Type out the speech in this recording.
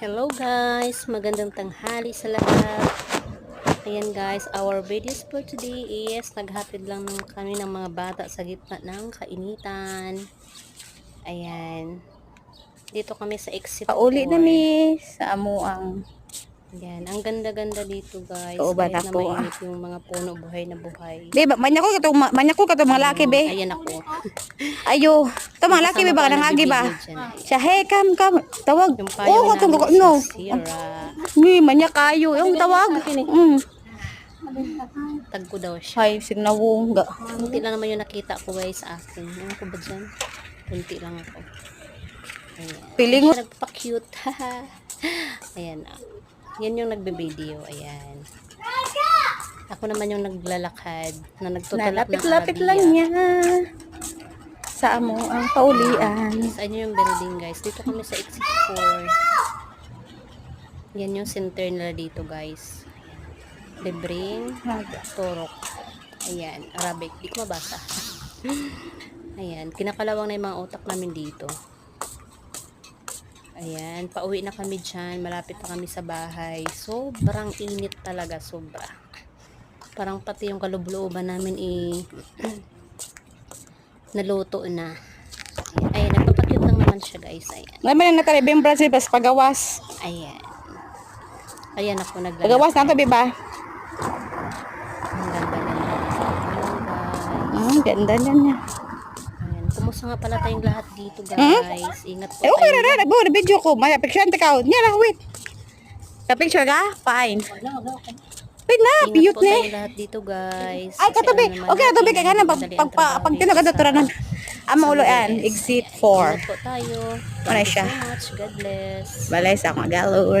Hello guys, magandang tanghali sa lahat. Ayan guys, our videos for today is naghatid lang ng kami ng mga bata sa gitna ng kainitan. Ayan. Dito kami sa exit Pauli 4. na mi sa amo Ayan, ang ganda-ganda dito guys. Oo ba na ah? mainit yung mga puno buhay na buhay. Di ba manya ko kato manya ko kato mga laki be. Ayan ako. Ayo, to mga laki be ba nangagi ba? Siya hey kam kam tawag. Yung payo Oh, kato namin no. Ni manya kayo yung tawag. Mm. Tagko daw siya. Hay sinawong ga. Kunti lang naman yung nakita ko guys sa akin. Ano ko ba dyan? Kunti lang ako. Ayan. Piling Siya nagpa-cute. Ayan. ah. Yan yung nagbe-video. Ayan. Ako naman yung naglalakad na nagtutulak ng Nalapit-lapit Arabia. lang niya. Sa amo ang paulian. Sa inyo yung building guys. Dito kami sa exit 4. Yan yung center nila dito guys. Lebring, Torok. Ayan, Arabic. Di ko mabasa. Ayan, kinakalawang na yung mga utak namin dito. Ayan, pauwi na kami dyan. Malapit na kami sa bahay. Sobrang init talaga, sobra. Parang pati yung kalublooban namin i naluto na. Ayan, nagpapakyut lang naman siya guys. Ayan. Naman na tali bem Brazil pas pagawas. Ayan. Ayan ako naglalakad. Pagawas na to be ba? Ang ganda-ganda. Hello guys. Mm, ganda na niya. Ayan. Kumusta nga pala tayong lahat dito guys. Ingat po Eh, okay na na. Nagbo, video ko. May picture ang takaw. Niya lang, wait. Ka-picture ka? Fine. Wait na, Ingat biyot po na. tayong lahat dito guys. Ay, katabi. naman Okay, katabi. Kaya na, pag, ang pag, pag, pag dito tinagadatura sa ng ama ulo yan. Yes. Exit Ingat 4. po tayo. Ano siya? God bless. Balay sa mga galor.